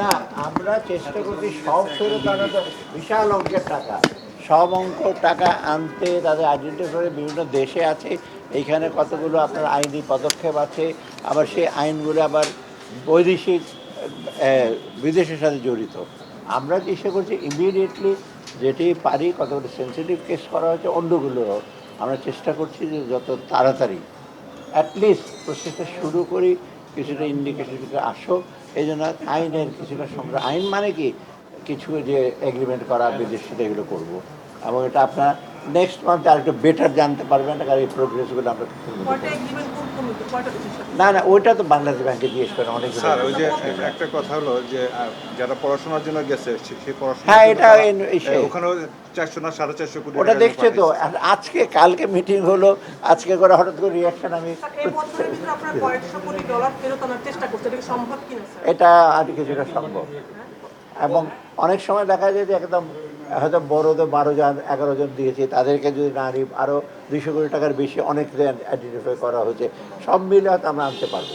না, আমরা চেষ্টা করছি সব ফেরত আনাতে বিশাল অঙ্কের টাকা। সব অঙ্ক টাকা আনতে তাদের আইডেন্টিফাই বিভিন্ন দেশে আছে। এইখানে কতগুলো আপনার আইনি পদক্ষেপ আছে, আবার সেই আইনগুলো আবার বৈদেশিক বিদেশের সাথে জড়িত। আমরা চেষ্টা করছি ইমিডিয়েটলি যেটি পারি, কতগুলো সেন্সিটিভ কেস করা হয়েছে অন্যগুলোরও আমরা চেষ্টা করছি যে যত তাড়াতাড়ি অ্যাটলিস্ট প্রসেসটা শুরু করি। কিছুটা ইন্ডিকেশন কিছু আসুক এই জন্য আইনের কিছুটা সংগ্রহ আইন মানে কি? কিছু যে এগ্রিমেন্ট করা, বিদেশ সাথে এগুলো করব। এবং এটা আপনার নেক্সট মান্থ আর একটু বেটার জানতে পারবেন কারণ এই প্রোগ্রেসগুলো আমরা না না ওইটা তো বাংলাদেশ ব্যাংকে জিজ্ঞেস করেন অনেক স্যার ওই যে একটা কথা হলো যে যারা পড়াশোনার জন্য গেছে সে- সেই পড়াশোনা হ্যাঁ, এটা ওখানেও চারশো না সাড়ে চারশো কোটি ওটা দেখছে তো আজকে কালকে মিটিং হলো আজকে করে হঠাৎ করে রিয়াকশন আমি স্যার এই বছরের ভিতরে আপনারা কয়েকশো কোটি ডলার ফেরত আনার চেষ্টা করছেন এটা কি সম্ভব কিনা স্যার এটা আর কিছুটা সম্ভব। এবং অনেক সময় দেখা যায় যে একদম হয়তো বড়দের বারো জন এগারো জন দিয়েছে। তাদেরকে যদি না নিই আরও দুইশো কোটি টাকার বেশি অনেক আইডেন্টিফাই করা হয়েছে। সব মিলে হয়তো আমরা আনতে পারব।